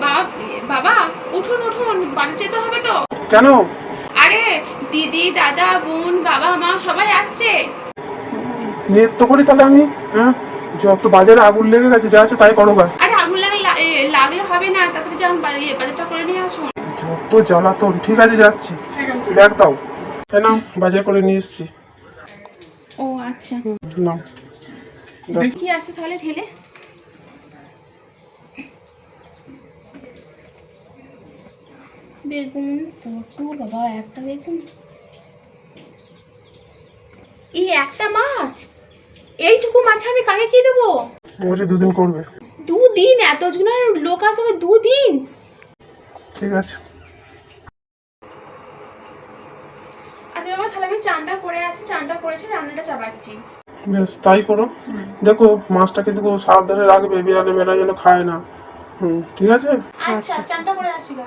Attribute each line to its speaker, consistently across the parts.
Speaker 1: বাপ- বাবা উঠুন উঠুন বাড়ি যেতে হবে তো।
Speaker 2: কেন?
Speaker 1: আরে দিদি দাদা বোন বাবা মা সবাই আসছে।
Speaker 2: নেট তো করি তাহলে আমি হ্যাঁ? যত বাজারে আগুন লেগে গেছে যা আছে তাই করো গা।
Speaker 1: আরে আগুন লাগলে লাগলে হবে না তাড়াতাড়ি যান বাড়ি- বাজারটা করে নিয়ে আসুন।
Speaker 2: যত জ্বালাতন ঠিক আছে যাচ্ছি। ব্যাগ দাও। নাও বাজার করে নিয়ে এসছি।
Speaker 1: ও আচ্ছা।
Speaker 2: দাও।
Speaker 1: কি আছে তাহলে ঢেলে? বেগুন পটল বাবা একটা বেগুন। এই একটা মাছ? এইটুকু মাছ আমি কাকে কি দেবো?
Speaker 2: বলছি দুদিন করবে।
Speaker 1: দুদিন? এত জনের লোক আসবে দুদিন?
Speaker 2: ঠিক আছে।
Speaker 1: আচ্ছা বাবা তাহলে আমি চানটা করে আছি চানটা করেছি রান্নাটা চাপাচ্ছি।
Speaker 2: বেশ তাই করো। দেখো মাছটা কিন্তু সাবধানে রাখবে বিড়ালে মেলা যেন খায় না। হুম ঠিক আছে?
Speaker 1: আচ্ছা চানটা করে আসি গা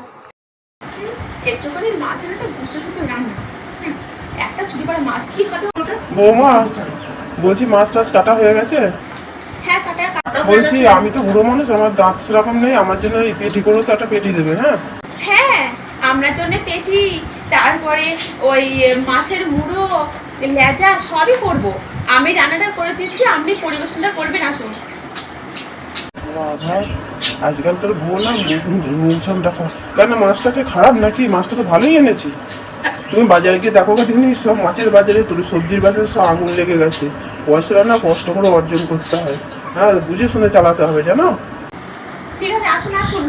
Speaker 1: একটুখানি মাছ এনেছে বুঝতে রান্না। একটা ছুটি মাছ কি হবে
Speaker 2: বৌমা বলছি মাছ টাছ কাটা হয়ে গেছে?
Speaker 1: হ্যাঁ কাটা
Speaker 2: বলছি আমি তো বুড়ো মানুষ আমার দাঁত সেরকম নেই আমার জন্য এই পেটি করে তো একটা পেটি দেবে হ্যাঁ?
Speaker 1: হ্যাঁ আমরা জন্য পেটি তারপরে ওই মাছের মুড়ো লেজা সবই করব। আমি রান্নাটা করে দিচ্ছি আপনি পরিবেশনটা করবেন আসুন।
Speaker 2: বাবা আজকালকার বউ না মুলছাম দেখো। কেন মাছটাকে খারাপ নাকি? মাছটা তো ভালোই এনেছি। তুমি বাজারে গিয়ে দেখো তুমি সব মাছের বাজারে তোর সবজির বাজারে সব আগুন লেগে গেছে। পয়সাটা না কষ্ট করে অর্জন করতে হয়। হ্যাঁ বুঝে শুনে চালাতে হবে, জানো?
Speaker 1: ঠিক আছে, আসুন আসুন।